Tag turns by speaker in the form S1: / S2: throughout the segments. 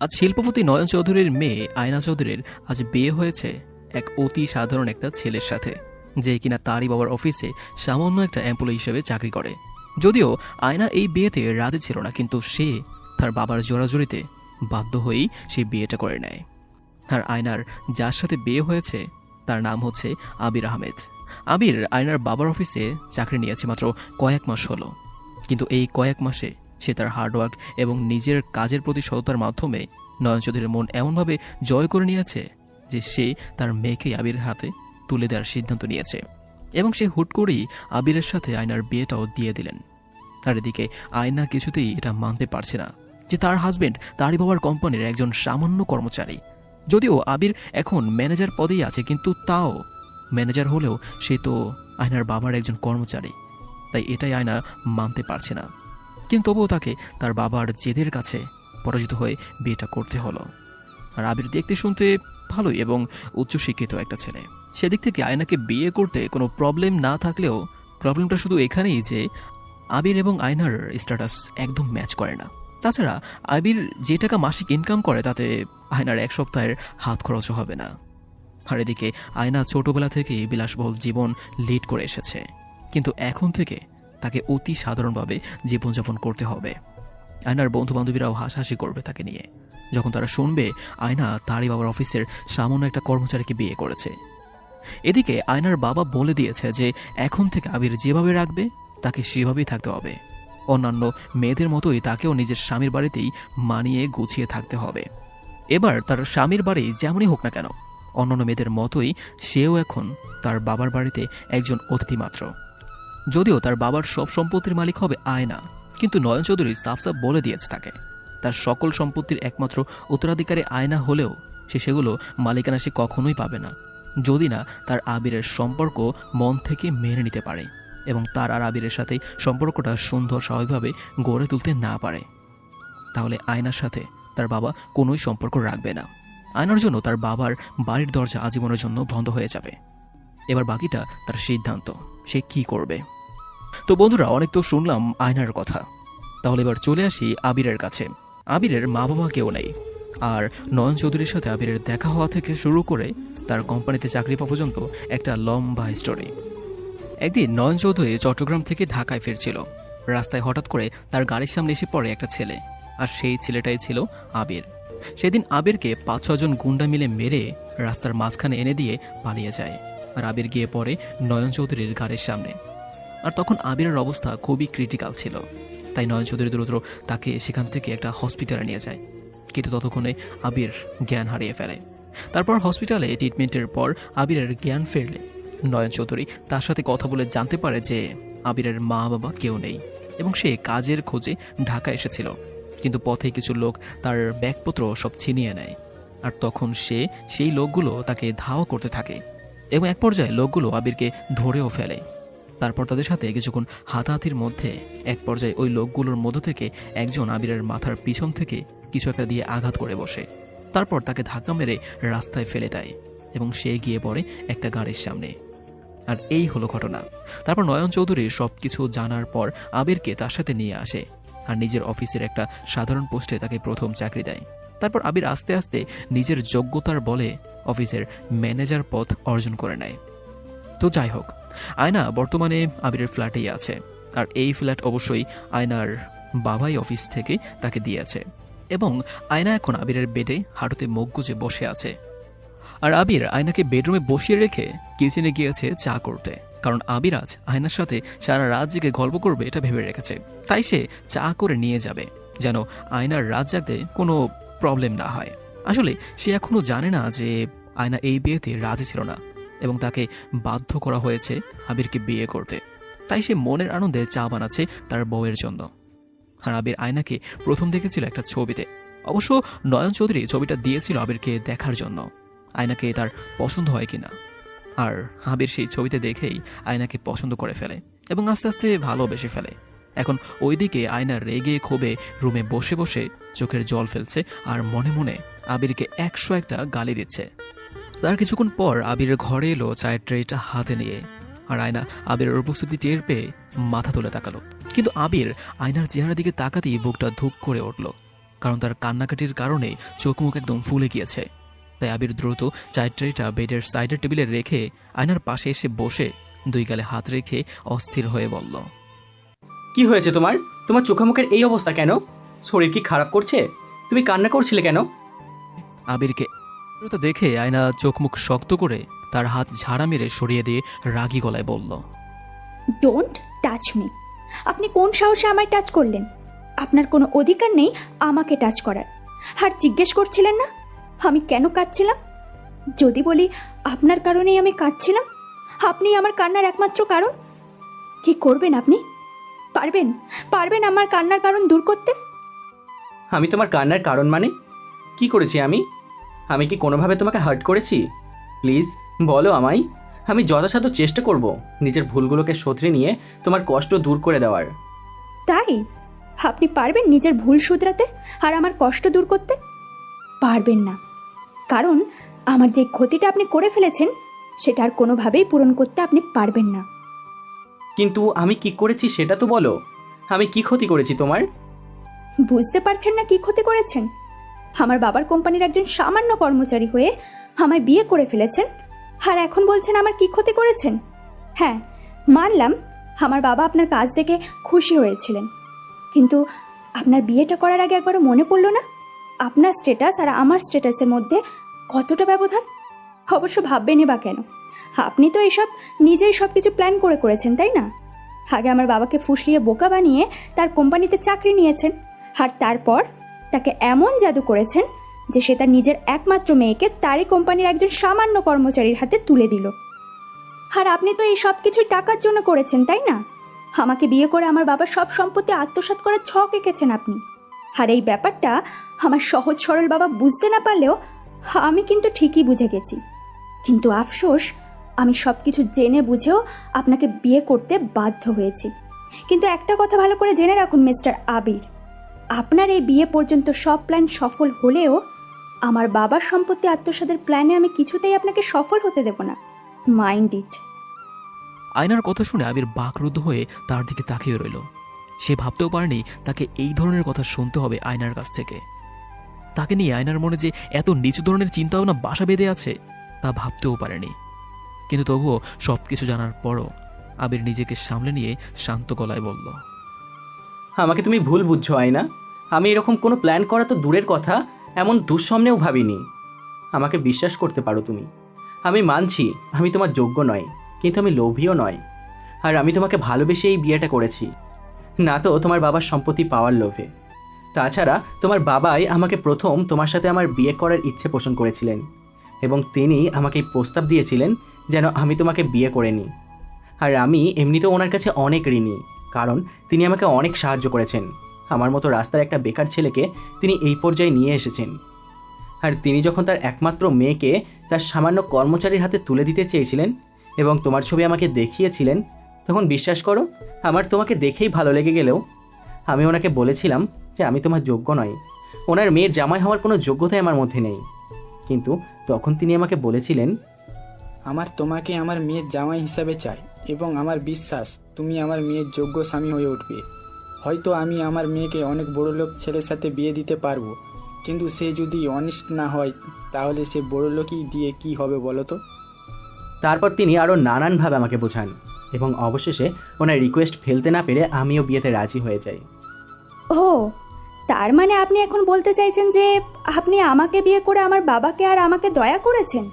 S1: আজ শিল্পপতি নয়ন চৌধুরীর মেয়ে আয়না চৌধুরীর আজ বিয়ে হয়েছে এক অতি সাধারণ একটা ছেলের সাথে, যে কিনা তারই বাবার অফিসে সামান্য একটা এমপ্লয়ি হিসেবে চাকরি করে। যদিও আয়না এই বিয়েতে রাজি ছিল না, কিন্তু সে তার বাবার জোরাজুরিতে বাধ্য হয়েই সে বিয়েটা করে নেয়। আর আয়নার যার সাথে বিয়ে হয়েছে, তার নাম হচ্ছে আবির আহমেদ। আবির আয়নার বাবার অফিসে চাকরি নিয়েছে মাত্র কয়েক মাস হলো, কিন্তু এই কয়েক মাসে সে তার হার্ডওয়ার্ক এবং নিজের কাজের প্রতি সততার মাধ্যমে নয়ন চৌধুরীর মন এমনভাবে জয় করে নিয়েছে যে সে তার মেয়েকে আবিরের হাতে তুলে দেওয়ার সিদ্ধান্ত নিয়েছে এবং সে হুট করেই আবিরের সাথে আয়নার বিয়েটাও দিয়ে দিলেন। আর এদিকে আয়না কিছুতেই এটা মানতে পারছে না যে তার হাজবেন্ড তারই বাবার কোম্পানির একজন সামান্য কর্মচারী। যদিও আবির এখন ম্যানেজার পদেই আছে, কিন্তু তাও ম্যানেজার হলেও সে তো আয়নার বাবার একজন কর্মচারী। তাই এটাই আয়না মানতে পারছে না। কিন্তু তবুও তাকে তার বাবার জেদের কাছে পরাজিত হয়ে বিয়েটা করতে হলো। আর আবির দেখতে শুনতে ভালোই এবং উচ্চশিক্ষিত একটা ছেলে। সেদিক থেকে আয়নাকে বিয়ে করতে কোনো প্রবলেম না থাকলেও প্রবলেমটা শুধু এখানেই যে আবির এবং আয়নার স্ট্যাটাস একদম ম্যাচ করে না। তাছাড়া আবির যে টাকা মাসিক ইনকাম করে তাতে আয়নার এক সপ্তাহের হাত খরচও হবে না। আর এদিকে আয়না ছোটবেলা থেকেই বিলাসবহুল জীবন লিড করে এসেছে। কিন্তু এখন থেকে তাকে অতি সাধারণভাবে জীবনযাপন করতে হবে। আয়নার বন্ধু বান্ধবীরাও হাসাহাসি করবে তাকে নিয়ে। যখন তারা শুনবে, আয়না তারই বাবার অফিসের সামান্য একটা কর্মচারীকে বিয়ে করেছে। এদিকে আয়নার বাবা বলে দিয়েছে যে, এখন থেকে আবির যেভাবে রাখবে, তাকে সেভাবেই থাকতে হবে। অন্যান্য মেয়েদের মতোই তাকেও নিজের স্বামীর বাড়িতেই মানিয়ে গুছিয়ে থাকতে হবে। এবার তার স্বামীর বাড়ি যেমনই হোক না কেন, অন্যান্য মেয়েদের মতোই সেও এখন তার বাবার বাড়িতে একজন অতিথি মাত্র। যদিও তার বাবার সব সম্পত্তির মালিক হবে আয়না, কিন্তু নয়ন চৌধুরী সাফ সাফ বলে দিয়েছে তাকে। তার সকল সম্পত্তির একমাত্র উত্তরাধিকারী আয়না হলেও সে সেগুলো মালিকানা সে কখনোই পাবে না, যদি না তার আবিরের সম্পর্ক মন থেকে মেনে নিতে পারে এবং তার আর আবিরের সাথে সম্পর্কটা সুন্দর স্বাভাবিকভাবে গড়ে তুলতে না পারে। তাহলে আয়নার সাথে তার বাবা কোনোই সম্পর্ক রাখবে না। আয়নার জন্য তার বাবার বাড়ির দরজা আজীবনের জন্য বন্ধ হয়ে যাবে। এবার বাকিটা তার সিদ্ধান্ত, সে কি করবে? তো বন্ধুরা, অনেক তো শুনলাম আয়নার কথা। তাহলে এবার চলে আসি আবিরের কাছে। আবিরের মা বাবা কেউ নেই। আর নয়ন চৌধুরীর সাথে আবিরের দেখা হওয়া থেকে শুরু করে তার কোম্পানিতে চাকরি পাওয়া পর্যন্ত একটা লম্বা স্টোরি একদিন নয়ন চৌধুরী চট্টগ্রাম থেকে ঢাকায় ফিরছিল। রাস্তায় হঠাৎ করে তার গাড়ির সামনে এসে পড়ে একটা ছেলে। আর সেই ছেলেটাই ছিল আবির। সেদিন আবিরকে পাঁচ ছজন গুন্ডা মিলে মেরে রাস্তার মাঝখানে এনে দিয়ে পালিয়ে যায়। আর আবির গিয়ে পড়ে নয়ন চৌধুরীর গাড়ির সামনে। আর তখন আবিরের অবস্থা খুবই ক্রিটিক্যাল ছিল। তাই নয়ন চৌধুরী দ্রুত তাকে সেখান থেকে একটা হসপিটালে নিয়ে যায়। কিন্তু ততক্ষণে আবির জ্ঞান হারিয়ে ফেলে। তারপর হসপিটালে ট্রিটমেন্টের পর আবিরের জ্ঞান ফেরলে। নয়ন চৌধুরী তার সাথে কথা বলে জানতে পারে যে আবিরের মা বাবা কেউ নেই এবং সে কাজের খোঁজে ঢাকা এসেছিল। কিন্তু পথে কিছু লোক তার ব্যাগপত্র সব ছিনিয়ে নেয়। আর তখন সে সেই লোকগুলো তাকে ধাওয়া করতে থাকে। এবং এক পর্যায়ে লোকগুলো আবিরকে ধরেও ফেলে। তারপর তাদের সাথে কিছুক্ষণ হাতাহাতির মধ্যে এক পর্যায়ে ওই লোকগুলোর মধ্য থেকে একজন আবিরের মাথার পিছন থেকে কিছু একটা দিয়ে আঘাত করে বসে। তারপর তাকে ধাক্কা মেরে রাস্তায় ফেলে দেয় এবং সে গিয়ে পড়ে একটা গাড়ির সামনে। আর এই হলো ঘটনা। তারপর নয়ন চৌধুরী সবকিছু জানার পর আবিরকে তার সাথে নিয়ে আসে আর নিজের অফিসের একটা সাধারণ পোস্টে তাকে প্রথম চাকরি দেয়। তারপর আবির আস্তে আস্তে নিজের যোগ্যতার বলে অফিসের ম্যানেজার পদ অর্জন করে নেয়। তো যাই হোক আয়না বর্তমানে আবিরের ফ্ল্যাটেই আছে। আর এই ফ্ল্যাট অবশ্যই আয়নার বাবাই অফিস থেকে তাকে দিয়েছে। এবং আয়না এখন আবিরের বেডে হাঁটুতে মুখ গুজে বসে আছে। আর আবির আয়নাকে বেডরুমে বসিয়ে রেখে কিচেনে গিয়েছে চা করতে। কারণ আবির আজ আয়নার সাথে সারা রাত জেগে গল্প করবে এটা ভেবে রেখেছে। তাই সে চা করে নিয়ে যাবে, যেন আয়নার রাত জাগতে কোনো প্রবলেম না হয়। আসলে সে এখনও জানে না যে আয়না এই বিয়েতে রাজি ছিল না। এবং তাকে বাধ্য করা হয়েছে আবিরকে বিয়ে করতে। তাই সে মনের আনন্দে চা বানাচ্ছে তার বউয়ের জন্য। আর আবির আয়নাকে প্রথম দেখেছিল একটা ছবিতে। অবশ্য নয়ন চৌধুরী ছবিটা দিয়েছিল আবিরকে দেখার জন্য। আয়নাকে তার পছন্দ হয় কিনা। আর আবির সেই ছবিতে দেখেই আয়নাকে পছন্দ করে ফেলে এবং আস্তে আস্তে ভালোবেসে ফেলে। এখন ওইদিকে আয়না রেগে ক্ষোভে রুমে বসে বসে চোখের জল ফেলছে আর মনে মনে আবিরকে একশো একটা গালি দিচ্ছে। তার কিছুক্ষণ পর আবিরের ঘরে এলো চায়ের ট্রেটা হাতে নিয়ে। আর আয়না আবিরের উপস্থিতি টের পেয়ে মাথা তুলে তাকালো। কিন্তু আবির আয়নার চেহারার দিকে তাকাতেই বুকটা ধুক করে উঠল কারণ তার কান্নাকাটির কারণে চোখ মুখ একদম ফুলে গিয়েছে। তাই আবির দ্রুত চায়ের ট্রেটা বেডের সাইডের টেবিলে রেখে আয়নার পাশে এসে বসে দুই গালে হাত রেখে অস্থির হয়ে বলল
S2: কি হয়েছে তোমার? তোমার চোখে মুখের এই অবস্থা কেন? শরীর কি খারাপ করছে? তুমি কান্না করছিলে কেন?
S1: আবিরকে তীব্রতা দেখে আয়না চোখ মুখ শক্ত করে তার হাত ঝাড়া মেরে সরিয়ে দিয়ে রাগী গলায় বলল
S3: ডোন্ট টাচ মি আপনি কোন সাহসে আমায় টাচ করলেন? আপনার কোনো অধিকার নেই আমাকে টাচ করার। আর জিজ্ঞেস করছিলেন না? আমি কেন কাঁদছিলাম? যদি বলি আপনার কারণেই আমি কাঁদছিলাম? আপনি আমার কান্নার একমাত্র কারণ? কি করবেন আপনি? পারবেন? পারবেন আমার কান্নার কারণ দূর করতে?
S2: আমি তোমার কান্নার কারণ মানে? কি করেছি আমি? আমি কি কোনোভাবে তোমাকে হার্ট করেছি? প্লিজ বলো আমায়। আমি যথাসাধ্য চেষ্টা করব নিজের ভুলগুলোকে শোধরে নিয়ে তোমার কষ্ট দূর করে দেওয়ার।
S3: তাই? আপনি পারবেন নিজের ভুল শুধরাতে আর আমার কষ্ট দূর করতে? পারবেন না। কারণ আমার যে ক্ষতিটা আপনি করে ফেলেছেন সেটা আর কোনোভাবেই পূরণ করতে আপনি পারবেন না।
S2: কিন্তু আমি কি করেছি সেটা তো বলো। আমি কি ক্ষতি করেছি তোমার?
S3: বুঝতে পারছেন না কি ক্ষতি করেছেন? আমার বাবার কোম্পানির একজন সামান্য কর্মচারী হয়ে আমায় বিয়ে করে ফেলেছেন আর এখন বলছেন আমার কি ক্ষতি করেছেন? হ্যাঁ মানলাম আমার বাবা আপনার কাজ দেখে খুশি হয়েছিলেন। কিন্তু আপনার বিয়েটা করার আগে একবারও মনে পড়ল না? আপনার স্ট্যাটাস আর আমার স্ট্যাটাসের মধ্যে কতটা ব্যবধান? অবশ্য ভাববেনই বা কেন? আপনি তো এসব নিজেই সব কিছু প্ল্যান করে করেছেন, তাই না? আগে আমার বাবাকে ফুসলিয়ে বোকা বানিয়ে তার কোম্পানিতে চাকরি নিয়েছেন। আর তারপর তাকে এমন জাদু করেছেন যে সে তার নিজের একমাত্র মেয়েকে তারই কোম্পানির একজন সামান্য কর্মচারীর হাতে তুলে দিল। আর আপনি তো এই সব কিছুই টাকার জন্য করেছেন, তাই না? আমাকে বিয়ে করে আমার বাবার সব সম্পত্তি আত্মসাৎ করার ছক এঁকেছেন আপনি। আর এই ব্যাপারটা আমার সহজ সরল বাবা বুঝতে না পারলেও আমি কিন্তু ঠিকই বুঝে গেছি। কিন্তু আফসোস, আমি সব কিছু জেনে বুঝেও আপনাকে বিয়ে করতে বাধ্য হয়েছি। কিন্তু একটা কথা ভালো করে জেনে রাখুন, মিস্টার আবির। আপনার এই বিয়ে পর্যন্ত সব প্ল্যান সফল হলেও আমার বাবার সম্পত্তি আত্মসাদের প্ল্যানে আমি কিছুতেই আপনাকে সফল হতে দেব না। মাইন্ড ইট
S1: আয়নার কথা শুনে আবির বাকরুদ্ধ হয়ে তার দিকে তাকিয়ে রইল। সে ভাবতেও পারেনি তাকে এই ধরনের কথা শুনতে হবে আয়নার কাছ থেকে। তাকে নিয়ে আয়নার মনে যে এত নিচু ধরনের চিন্তাভাবনা বাসা বেঁধে আছে, তা ভাবতেও পারেনি। কিন্তু তবুও সব কিছু জানার পরও আবির নিজেকে সামলে নিয়ে শান্ত গলায় বলল
S2: আমাকে তুমি ভুল বুঝছ, আয়না। আমি এরকম কোনো প্ল্যান করা তো দূরের কথা, এমন দুঃস্বপ্নেও ভাবিনি। আমাকে বিশ্বাস করতে পারো তুমি। আমি মানছি, আমি তোমার যোগ্য নয়, কিন্তু আমি লোভীও নয়। আর আমি তোমাকে ভালোবেসে এই বিয়েটা করেছি। না তো, তোমার বাবার সম্পত্তি পাওয়ার লোভে। তাছাড়া, তোমার বাবাই আমাকে প্রথম তোমার সাথে আমার বিয়ে করার ইচ্ছে পোষণ করেছিলেন। এবং তিনি আমাকে এই প্রস্তাব দিয়েছিলেন যেন আমি তোমাকে বিয়ে করে নিই। আর আমি এমনিতেও ওনার কাছে অনেক ঋণী। কারণ তিনি আমাকে অনেক সাহায্য করেছেন। আমার মতো রাস্তার একটা বেকার ছেলেকে তিনি এই পর্যায়ে নিয়ে এসেছেন। আর তিনি যখন তার একমাত্র মেয়েকে তার সামান্য কর্মচারীর হাতে তুলে দিতে চেয়েছিলেন এবং তোমার ছবি আমাকে দেখিয়েছিলেন, তখন বিশ্বাস করো, আমার তোমাকে দেখেই ভালো লেগে গেলেও আমি ওনাকে বলেছিলাম যে আমি তোমার যোগ্য নয় ওনার মেয়ের জামাই হওয়ার কোনো যোগ্যতাই আমার মধ্যে নেই। কিন্তু তখন তিনি আমাকে বলেছিলেন,
S4: আমার তোমাকে আমার মেয়ের জামাই হিসাবে চাই এবং আমার বিশ্বাস তুমি আমার মেয়ের যোগ্য স্বামী হয়ে উঠবে। হয়তো আমি আমার মেয়েকে অনেক বড় লোক ছেলের সাথে বিয়ে দিতে পারব কিন্তু সে যদি অনেস্ট না হয় তাহলে সে বড় লোকই দিয়ে কি হবে বলো তো?
S2: তারপর তিনি আরও নানানভাবে আমাকে বোঝান এবং অবশেষে ওনার রিকোয়েস্ট ফেলতে না পেরে আমিও বিয়েতে রাজি হয়ে যাই।
S3: ও তার মানে আপনি এখন বলতে চাইছেন যে আপনি আমাকে বিয়ে করে আমার বাবাকে আর আমাকে দয়া করেছেন?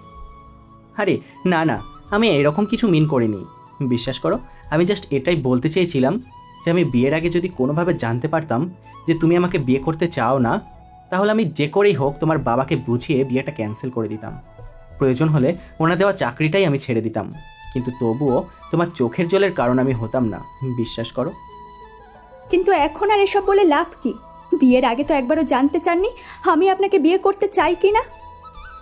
S2: আরে না না আমি এরকম কিছু মিন করিনি। বিশ্বাস করো আমি জাস্ট এটাই বলতে চেয়েছিলাম যে আমি বিয়ের আগে যদি কোনোভাবে জানতে পারতাম যে তুমি আমাকে বিয়ে করতে চাও না তাহলে আমি যে করেই হোক তোমার বাবাকে বুঝিয়ে বিয়েটা ক্যান্সেল করে দিতাম। প্রয়োজন হলে ওনার দেওয়া চাকরিটাই আমি ছেড়ে দিতাম। কিন্তু তবুও তোমার চোখের জলের কারণ আমি হতাম না বিশ্বাস করো।
S3: কিন্তু এখন আর এসব বলে লাভ কি? বিয়ের আগে তো একবারও জানতে চাননি আমি আপনাকে বিয়ে করতে চাই কি না?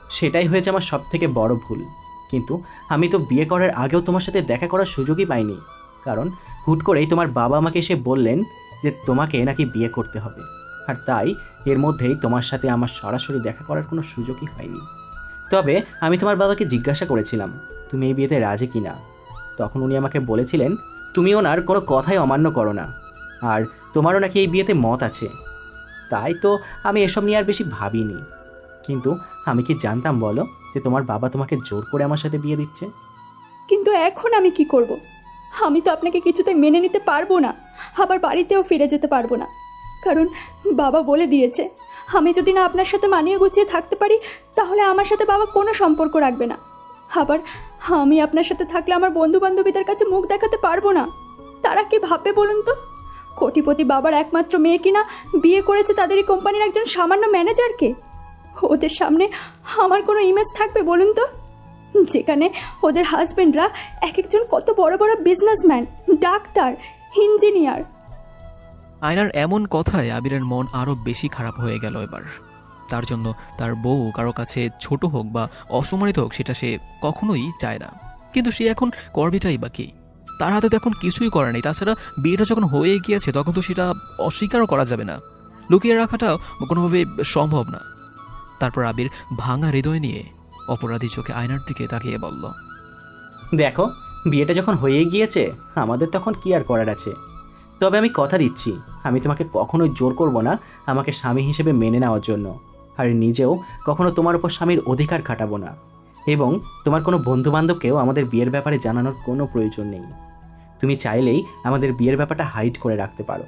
S2: সেটাই হয়েছে আমার সব থেকে বড় ভুল। কিন্তু আমি তো বিয়ে করার আগেও তোমার সাথে দেখা করার সুযোগই পাইনি। কারণ হুট করেই তোমার বাবা আমাকে এসে বললেন যে তোমাকে নাকি বিয়ে করতে হবে। আর তাই এর মধ্যেই তোমার সাথে আমার সরাসরি দেখা করার কোনো সুযোগই হয়নি। তবে আমি তোমার বাবাকে জিজ্ঞাসা করেছিলাম, তুমি এই বিয়েতে রাজি কিনা? তখন উনি আমাকে বলেছিলেন, তুমি ওনার কোনো কথাই অমান্য করো না। আর তোমারও নাকি এই বিয়েতে মত আছে। তাই তো আমি এসব নিয়ে আর বেশি ভাবিনি। কিন্তু আমি কি জানতাম বলো? যে তোমার বাবা তোমাকে জোর করে আমার সাথে বিয়ে দিচ্ছে?
S3: কিন্তু এখন আমি কি করব? আমি তো আপনাকে কিছুতে মেনে নিতে পারব না। আবার বাড়িতেও ফিরে যেতে পারব না। কারণ বাবা বলে দিয়েছে, আমি যদি না আপনার সাথে মানিয়ে গুছিয়ে থাকতে পারি, তাহলে আমার সাথে বাবা কোনো সম্পর্ক রাখবে না। আবার আমি আপনার সাথে থাকলে আমার বন্ধু বান্ধবীদের কাছে মুখ দেখাতে পারব না। তারা কি ভাববে বলুন তো? কোটিপতি বাবার একমাত্র মেয়ে কিনা বিয়ে করেছে তাদের কোম্পানির একজন সামান্য ম্যানেজারকে? ওদের সামনে আমার কোনো ইমেজ থাকবে বলুন তো? যেখানে ওদের হাজবেন্ডরা এক একজন কত বড় বড় বিজনেসম্যান ডাক্তার ইঞ্জিনিয়ার
S1: আয়নার এমন কথায় আবিরের মন আরও বেশি খারাপ হয়ে গেল এবার। তার জন্য তার বউ কারও কাছে ছোট হোক বা অসম্মানিত হোক, সেটা সে কখনোই চায় না। কিন্তু সে এখন করবেটাই বা কি? তার হাতে তো এখন কিছুই করা নেই। তাছাড়া বিয়েটা যখন হয়ে গিয়েছে, তখন তো সেটা অস্বীকারও করা যাবে না। লুকিয়ে রাখাটা কোনোভাবে সম্ভব না। তারপর আবির ভাঙা হৃদয় নিয়ে অপরাধী চোখে আয়নার দিকে তাকিয়ে বলল,
S2: দেখো, বিয়েটা যখন হয়ে গিয়েছে, আমাদের তখন কি আর করার আছে? তবে আমি কথা দিচ্ছি, আমি তোমাকে কখনোই জোর করব না আমাকে স্বামী হিসেবে মেনে নেওয়ার জন্য। আর নিজেও কখনো তোমার উপর স্বামীর অধিকার খাটাবো না। এবং তোমার কোনো বন্ধু বান্ধবকেও আমাদের বিয়ের ব্যাপারে জানানোর কোনো প্রয়োজন নেই। তুমি চাইলেই আমাদের বিয়ের ব্যাপারটা হাইড করে রাখতে পারো।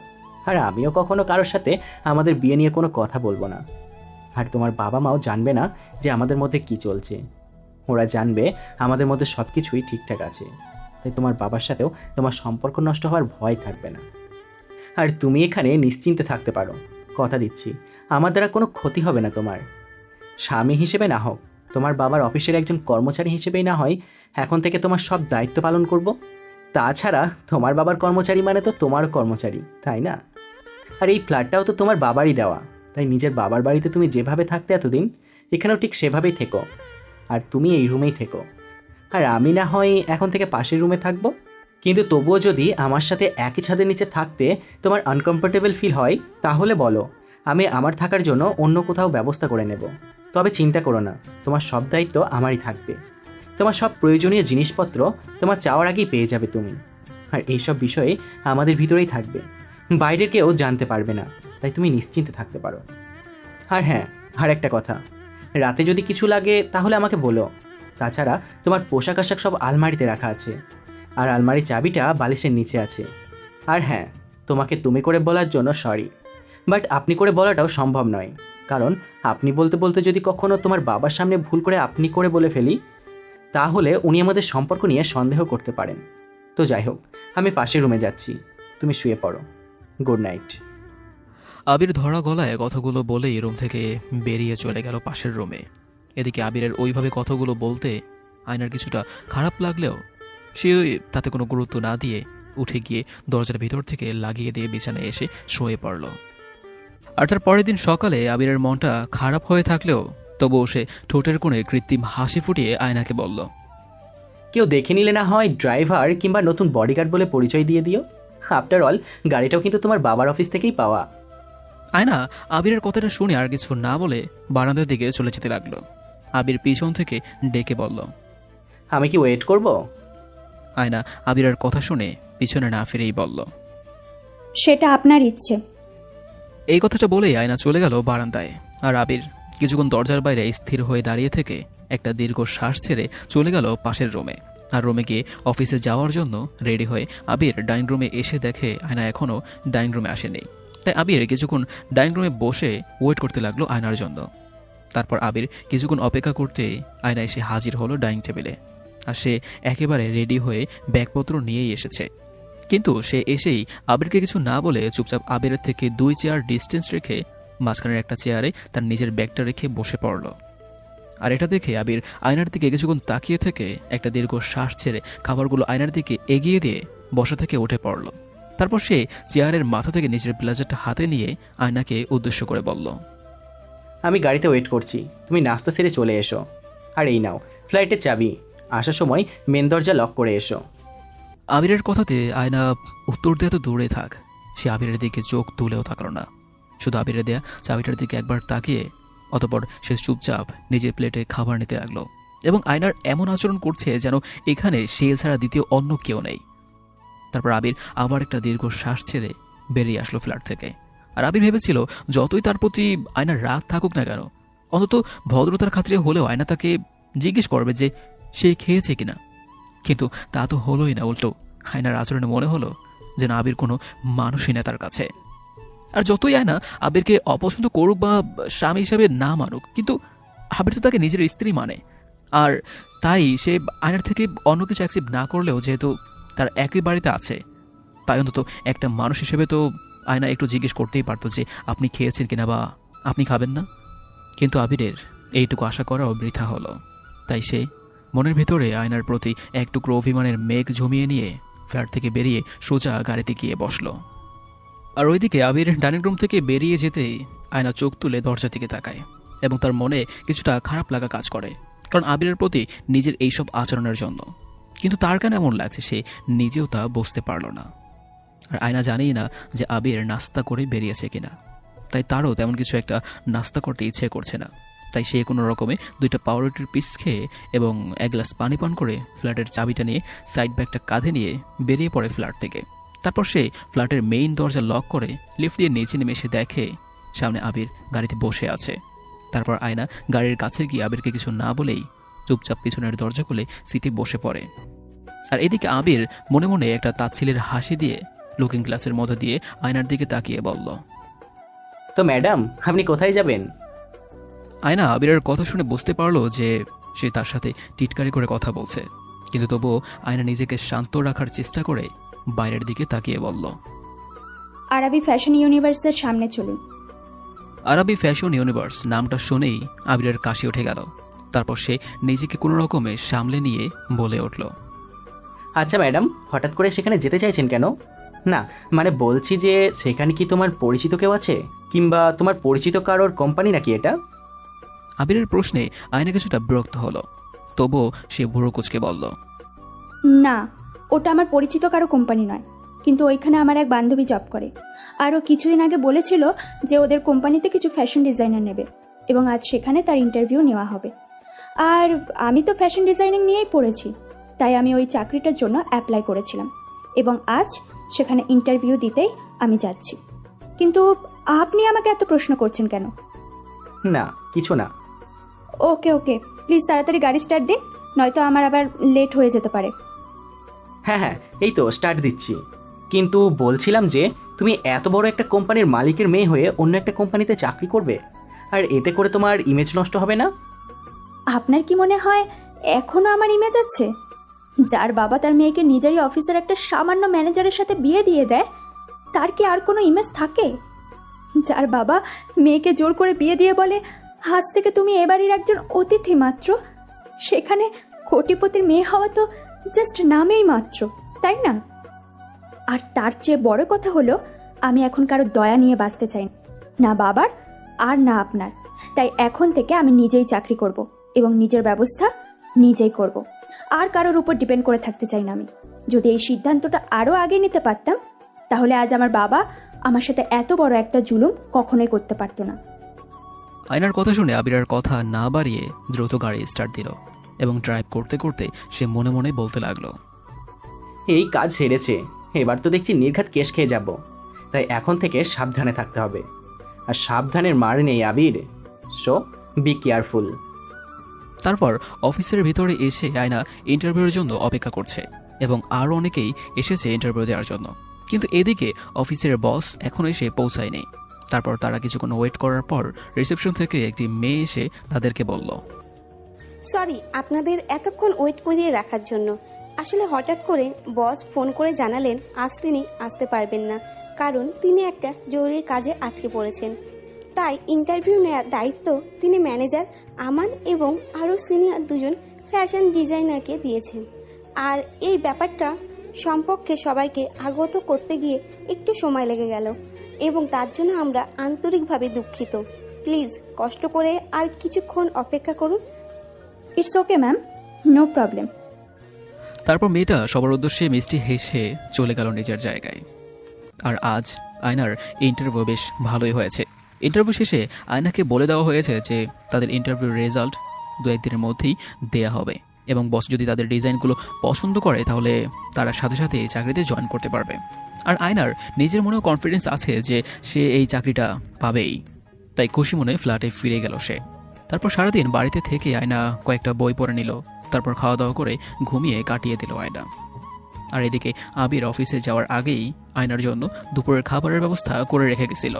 S2: আর আমিও কখনো কারোর সাথে আমাদের বিয়ে নিয়ে কোনো কথা বলব না। আর তোমার বাবা মাও জানবে না যে আমাদের মধ্যে কি চলছে। ওরা জানবে আমাদের মধ্যে সব কিছুই ঠিকঠাক আছে। তাই তোমার বাবার সাথেও তোমার সম্পর্ক নষ্ট হওয়ার ভয় থাকবে না। আর তুমি এখানে নিশ্চিন্তে থাকতে পারো। কথা দিচ্ছি, আমার দ্বারা কোনো ক্ষতি হবে না তোমার। স্বামী হিসেবে না হোক, তোমার বাবার অফিসের একজন কর্মচারী হিসেবেই না হয়, এখন থেকে তোমার সব দায়িত্ব পালন করব। তাছাড়া তোমার বাবার কর্মচারী মানে তো তোমার কর্মচারী, তাই না? আর এই ফ্ল্যাটটাও তো তোমার বাবারই দেওয়া। তাই নিজের বাবার বাড়িতে তুমি যেভাবে থাকতে এতদিন, এখানেও ঠিক সেভাবেই থেকো। আর তুমি এই রুমেই থেকো। আর আমি না হয় এখন থেকে পাশের রুমে থাকব? কিন্তু তবুও যদি আমার সাথে একই ছাদের নিচে থাকতে তোমার আনকমফোর্টেবল ফিল হয়, তাহলে বলো, আমি আমার থাকার জন্য অন্য কোথাও ব্যবস্থা করে নেব। তবে চিন্তা করো না, তোমার সব দায়িত্ব আমারই থাকবে। তোমার সব প্রয়োজনীয় জিনিসপত্র তোমার চাওয়ার আগেই পেয়ে যাবে তুমি। আর এইসব বিষয়ে আমাদের ভিতরেই থাকবে। বাইরের কেউ জানতে পারবে না, তাই তুমি নিশ্চিন্তে থাকতে পারো। আর হ্যাঁ আর একটা কথা, রাতে যদি কিছু লাগে, তাহলে আমাকে বলো। তাছাড়া, তোমার পোশাক আশাক সব আলমারিতে রাখা আছে, আর আলমারির চাবিটা বালিশের নিচে আছে। আর হ্যাঁ তোমাকে তুমি করে বলার জন্য সরি বাট আপনি করে বলাটাও সম্ভব নয়, কারণ আপনি বলতে বলতে যদি কখনো তোমার বাবার সামনে ভুল করে আপনি করে বলে ফেলি, তাহলে উনি আমাদের সম্পর্ক নিয়ে সন্দেহ করতে পারেন। তো যাই হোক, আমি পাশের রুমে যাচ্ছি, তুমি শুয়ে পড়ো। গুড নাইট
S1: আবির ধরা গলায় কথাগুলো বলেই রুম থেকে বেরিয়ে চলে গেল পাশের রুমে। এদিকে আবিরের ওইভাবে কথাগুলো বলতে আয়নার কিছুটা খারাপ লাগলেও সে তাতে কোনো গুরুত্ব না দিয়ে উঠে গিয়ে দরজার ভিতর থেকে লাগিয়ে দিয়ে বিছানায় এসে শুয়ে পড়ল। আর তার পরের দিন সকালে আবিরের মনটা খারাপ হয়ে থাকলেও তবুও সে ঠোঁটের কোণে কৃত্রিম হাসি ফুটিয়ে আয়নাকে বলল
S2: কেউ দেখে নিলে না হয় ড্রাইভার কিংবা নতুন বডিগার্ড বলে পরিচয় দিয়ে দিও? আফটার অল গাড়িটাও কিন্তু তোমার বাবার অফিস থেকেই পাওয়া।
S1: আয়না আবিরের কথাটা শুনে আর কিছু না বলে বারান্দার দিকে চলে যেতে লাগল। আবির পিছন থেকে ডেকে বলল
S2: আমি কি ওয়েট করব?
S1: আয়না আবিরের কথা শুনে পিছনে না ফিরেই বলল
S3: সেটা আপনার ইচ্ছে।
S1: এই কথাটা বলেই আয়না চলে গেল বারান্দায়। আর আবির কিছুক্ষণ দরজার বাইরে স্থির হয়ে দাঁড়িয়ে থেকে একটা দীর্ঘ শ্বাস ছেড়ে চলে গেল পাশের রুমে আর রুমে গিয়ে অফিসে যাওয়ার জন্য রেডি হয়ে আবির ডাইনিং রুমে এসে দেখে আয়না এখনও ডাইনিং রুমে আসেনি। তাই আবির কিছুক্ষণ ডাইনিং রুমে বসে ওয়েট করতে লাগল আয়নার জন্য। তারপর আবির কিছুক্ষণ অপেক্ষা করতে আয়না এসে হাজির হলো ডাইনিং টেবিলে। আর সে একেবারে রেডি হয়ে ব্যাগপত্র নিয়েই এসেছে। কিন্তু সে এসেই আবিরকে কিছু না বলে চুপচাপ আবিরের থেকে দুই চেয়ার ডিস্টেন্স রেখে মাঝখানের একটা চেয়ারে তার নিজের ব্যাগটা রেখে বসে পড়ল। আর এটা দেখে আবির আয়নার দিকে কিছুক্ষণ তাকিয়ে থেকে একটা দীর্ঘ শ্বাস ছেড়ে খাবারগুলো আয়নার দিকে এগিয়ে দিয়ে বসা থেকে উঠে পড়ল। তারপর সে চেয়ারের মাথা থেকে নিজের ব্লেজারটা হাতে নিয়ে আয়নাকে উদ্দেশ্য করে বলল
S2: আমি গাড়িতে ওয়েট করছি তুমি নাস্তা সেরে চলে এসো। আর এই নাও ফ্লাইটের চাবি। আসার সময় মেন দরজা লক করে এসো।
S1: আবিরের কথাতে আয়না উত্তর দেওয়া তো দূরে থাক। সে আবিরের দিকে চোখ তুলেও থাকল না। শুধু আবিরের দেয়া চাবিটার দিকে একবার তাকিয়ে অতপর সে চুপচাপ নিজের প্লেটে খাবার নিতে লাগল এবং আয়নার এমন আচরণ করছে যেন এখানে সে ছাড়া দ্বিতীয় অন্য কেউ নেই। তারপর আবির আবার একটা দীর্ঘ শ্বাস ছেড়ে বেরিয়ে আসলো ফ্ল্যাট থেকে। আর আবির ভেবেছিল, যতই তার প্রতি আয়নার রাগ থাকুক না কেন, অন্তত ভদ্রতার খাতিরে হলেও আয়না তাকে জিজ্ঞেস করবে যে, সে খেয়েছে কিনা? কিন্তু তা তো হলোই না, উল্টো আয়নার আচরণে মনে হলো যে না আবির কোনো মানুষই না তার কাছে। আর যতই আয়না আবিরকে অপছন্দ করুক বা স্বামী হিসাবে না মানুক, কিন্তু আবির তো তাকে নিজের স্ত্রী মানে। আর তাই সে আয়নার থেকে অন্য কিছু অ্যাকসেপ্ট না করলেও যেহেতু তার একই বাড়িতে আছে, তাই অন্তত একটা মানুষ হিসেবে তো আয়না একটু জিজ্ঞেস করতেই পারতো যে, আপনি খেয়েছেন কিনা বা আপনি খাবেন না? কিন্তু আবিরের এইটুকু আশা করাও বৃথা হলো। তাই সে মনের ভেতরে আয়নার প্রতি এক টুকরো অভিমানের মেঘ জমিয়ে নিয়ে ফ্ল্যাট থেকে বেরিয়ে সোজা গাড়িতে গিয়ে বসল। আর ওইদিকে আবির ডাইনিং রুম থেকে বেরিয়ে যেতেই আয়না চোখ তুলে দরজা দিকে তাকায় এবং তার মনে কিছুটা খারাপ লাগা কাজ করে, কারণ আবিরের প্রতি নিজের এইসব আচরণের জন্য। কিন্তু তার কেন এমন লাগছে সে নিজেও তা বুঝতে পারল না। আর আয়না জানেই না যে আবির নাস্তা করে বেরিয়েছে কিনা। তাই তারও তেমন কিছু একটা নাস্তা করতে ইচ্ছে করছে না। তাই সে কোনো রকমে দুইটা পাউরুটির পিস খেয়ে এবং এক গ্লাস পানি পান করে ফ্ল্যাটের চাবিটা নিয়ে সাইড ব্যাগটা কাঁধে নিয়ে বেরিয়ে পড়ে ফ্ল্যাট থেকে। তারপর সে ফ্ল্যাটের মেইন দরজা লক করে লিফট দিয়ে নিচে নেমে এসে দেখে সামনে আবির গাড়িতে বসে আছে। তারপর আয়না গাড়ির কাছে গিয়ে আবিরকে কিছু না বলেই চুপচাপ পিছনের দরজা খুলে সিটে বসে পড়ে। আর এদিকে আবির মনে মনে একটা তাচ্ছিলের হাসি দিয়ে লুকিং গ্লাসের মধ্যে দিয়ে আয়নার দিকে তাকিয়ে বলল
S2: তো ম্যাডাম আপনি কোথায় যাবেন?
S1: আয়না আবিরের কথা শুনে বুঝতে পারল যে সে তার সাথে টিটকারি করে কথা বলছে। কিন্তু তবুও আয়না নিজেকে শান্ত রাখার চেষ্টা করে বাইরের দিকে তাকিয়ে বলল
S3: আরবি ফ্যাশন ইউনিভার্সের সামনে চলুন।
S1: আরবি ফ্যাশন ইউনিভার্স নামটা শুনেই আবিরের কাশি উঠে গেল। তারপর সে নিজেকে কোনো রকমে সামলে নিয়ে বলে উঠল
S2: আচ্ছা ম্যাডাম হঠাৎ করে সেখানে যেতে চাইছেন কেন? না মানে বলছি যে সেখানে কি তোমার পরিচিত কেউ আছে? কিংবা তোমার পরিচিত কারোর কোম্পানি নাকি এটা?
S1: আবিরের প্রশ্নে আয়না কিছুটা বিরক্ত হলো তবুও সে বুড়ো কুচকে বলল
S3: না ওটা আমার পরিচিত কারও কোম্পানি নয়। কিন্তু ওইখানে আমার এক বান্ধবী জব করে। আরও কিছুদিন আগে বলেছিল যে ওদের কোম্পানিতে কিছু ফ্যাশন ডিজাইনার নেবে এবং আজ সেখানে তার ইন্টারভিউ নেওয়া হবে। আর আমি তো ফ্যাশন ডিজাইনিং নিয়েই পড়েছি তাই আমি ওই চাকরিটার জন্য অ্যাপ্লাই করেছিলাম এবং আজ সেখানে ইন্টারভিউ দিতেই আমি যাচ্ছি। কিন্তু আপনি আমাকে এত প্রশ্ন করছেন কেন?
S2: না কিছু না।
S3: ওকে ওকে প্লিজ তাড়াতাড়ি গাড়ি স্টার্ট দিন নয়তো আমার আবার লেট হয়ে যেতে পারে।
S2: হ্যাঁ হ্যাঁ এই তো স্টার্ট দিচ্ছি। কিন্তু বলছিলাম যে, তুমি এত বড় একটা কোম্পানির মালিকের মেয়ে হয়ে অন্য একটা কোম্পানিতে চাকরি করবে, আর এতে করে তোমার ইমেজ নষ্ট হবে না?
S3: আপনার কি মনে হয় এখনও আমার ইমেজ আছে? যার বাবা তার মেয়েকে নিজেরই অফিসের একটা সামান্য ম্যানেজারের সাথে বিয়ে দিয়ে দেয়, তার কি আর কোনো ইমেজ থাকে? যার বাবা মেয়েকে জোর করে বিয়ে দিয়ে বলে, আজ থেকে তুমি এ বাড়ির একজন অতিথি মাত্র। সেখানে কোটিপতির মেয়ে হওয়া তো জাস্ট নামেই মাত্র, তাই না? আর তার চেয়ে বড় কথা হলো, আমি এখন কারও দয়া নিয়ে বাঁচতে চাই না। বাবার আর না আপনার। তাই এখন থেকে আমি নিজেই চাকরি করব এবং নিজের ব্যবস্থা নিজেই করব। আর কারোর উপর ডিপেন্ড করে থাকতে চাই না আমি। যদি এই সিদ্ধান্তটা আরও আগে নিতে পারতাম, তাহলে আজ আমার বাবা আমার সাথে এত বড় একটা জুলুম কখনোই করতে পারতো না।
S1: আয়নার কথা শুনে আবিরার কথা না বাড়িয়ে দ্রুত গাড়ি স্টার্ট দিল। এবং ড্রাইভ করতে করতে সে মনে মনে বলতে লাগল
S2: এই কাজ সেরেছে। এবার তো দেখছি নির্ঘাত কেশ খেয়ে যাব। তাই এখন থেকে সাবধানে থাকতে হবে। আর সাবধানের মার নেই আবির। সো বি কেয়ারফুল
S1: তারপর অফিসের ভিতরে এসে আয়না ইন্টারভিউর জন্য অপেক্ষা করছে এবং আরও অনেকেই এসেছে ইন্টারভিউ দেওয়ার জন্য। কিন্তু এদিকে অফিসের বস এখনও এসে পৌঁছায়নি। তারপর তারা কিছুক্ষণ ওয়েট করার পর রিসেপশন থেকে একটি মেয়ে এসে তাদেরকে বলল
S5: সরি, আপনাদের এতক্ষণ ওয়েট করিয়ে রাখার জন্য। আসলে হঠাৎ করে বস ফোন করে জানালেন, আজ তিনি আসতে পারবেন না, কারণ তিনি একটা জরুরি কাজে আটকে পড়েছেন। তাই ইন্টারভিউ নেওয়ার দায়িত্ব তিনি ম্যানেজার আমান এবং আরও সিনিয়র দুজন ফ্যাশন ডিজাইনারকে দিয়েছেন। আর এই ব্যাপারটা সম্পর্কে সবাইকে আগত করতে গিয়ে একটু সময় লেগে গেল এবং তার জন্য আমরা আন্তরিকভাবে দুঃখিত। প্লিজ, কষ্ট করে আর কিছুক্ষণ অপেক্ষা করুন
S3: it's okay ma'am no problem
S1: তারপর মেয়েটা সবার উদ্দেশ্যে মিষ্টি হেসে চলে গেল নিজের জায়গায়। আর আজ আয়নার ইন্টারভিউ বেশ ভালোই হয়েছে। ইন্টারভিউ শেষে আয়নাকে বলে দেওয়া হয়েছে যে তাদের ইন্টারভিউ রেজাল্ট দু একদিনের মধ্যেই দেয়া হবে এবং বস যদি তাদের ডিজাইনগুলো পছন্দ করে তাহলে তারা সাথে সাথে এই চাকরিতে জয়েন করতে পারবে। আর আয়নার নিজের মনেও কনফিডেন্স আছে যে সে এই চাকরিটা পাবেই। তাই খুশি মনে ফ্ল্যাটে ফিরে গেল সে। তারপর সারাদিন বাড়িতে থেকে আয়না কয়েকটা বই পড়ে নিল, তারপর খাওয়া দাওয়া করে ঘুমিয়ে কাটিয়ে দিল আয়না। আর এদিকে আবির অফিসে যাওয়ার আগেই আয়নার জন্য দুপুরের খাবারের ব্যবস্থা করে রেখে গেছিল।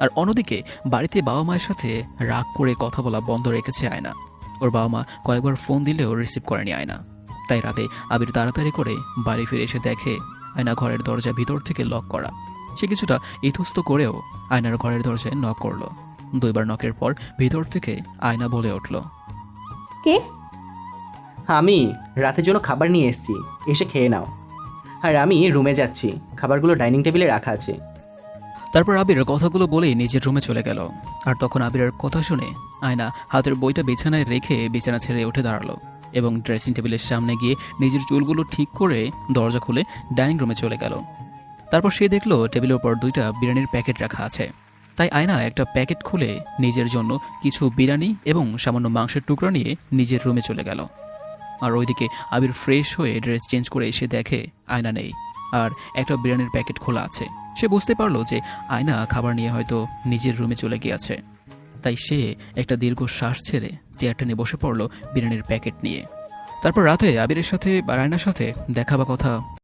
S1: আর অন্যদিকে বাড়িতে বাবা মায়ের সাথে রাগ করে কথা বলা বন্ধ রেখেছে আয়না। ওর বাবা মা কয়েকবার ফোন দিলেও রিসিভ করেনি আয়না। তাই রাতে আবির তাড়াতাড়ি করে বাড়ি ফিরে এসে দেখে আয়না ঘরের দরজা ভিতর থেকে লক করা। সে কিছুটা ইতস্ত করেও আয়নার ঘরের দরজায় নক করল। দুইবার নকের পর ভিতর থেকে আয়না বলে উঠল।
S3: কে?
S2: আমি রাতের জন্য খাবার নিয়ে এসেছি এসে খেয়ে নাও। আর আমি রুমে যাচ্ছি খাবারগুলো ডাইনিং টেবিলে রাখা আছে।
S1: তারপর আবির কথাগুলো বলেই নিজের রুমে চলে গেল। আর তখন আবিরের কথা শুনে আয়না হাতের বইটা বিছানায় রেখে বিছানা ছেড়ে উঠে দাঁড়াল এবং ড্রেসিং টেবিলের সামনে গিয়ে নিজের চুলগুলো ঠিক করে দরজা খুলে ডাইনিং রুমে চলে গেল। তারপর সে দেখল টেবিলের উপর দুইটা বিরিয়ানির প্যাকেট রাখা আছে। তাই আয়না একটা প্যাকেট খুলে নিজের জন্য কিছু বিরিয়ানি এবং সামান্য মাংসের টুকরা নিয়ে নিজের রুমে চলে গেল। আর ওইদিকে আবির ফ্রেশ হয়ে ড্রেস চেঞ্জ করে এসে দেখে আয়না নেই। আর একটা বিরিয়ানির প্যাকেট খোলা আছে। সে বুঝতে পারল যে আয়না খাবার নিয়ে হয়তো নিজের রুমে চলে গিয়েছে। তাই সে একটা দীর্ঘ শ্বাস ছেড়ে চেয়ারটা নিয়ে বসে পড়ল বিরিয়ানির প্যাকেট নিয়ে। তারপর রাতে আবিরের সাথে বা আয়নার সাথে দেখা বা কথা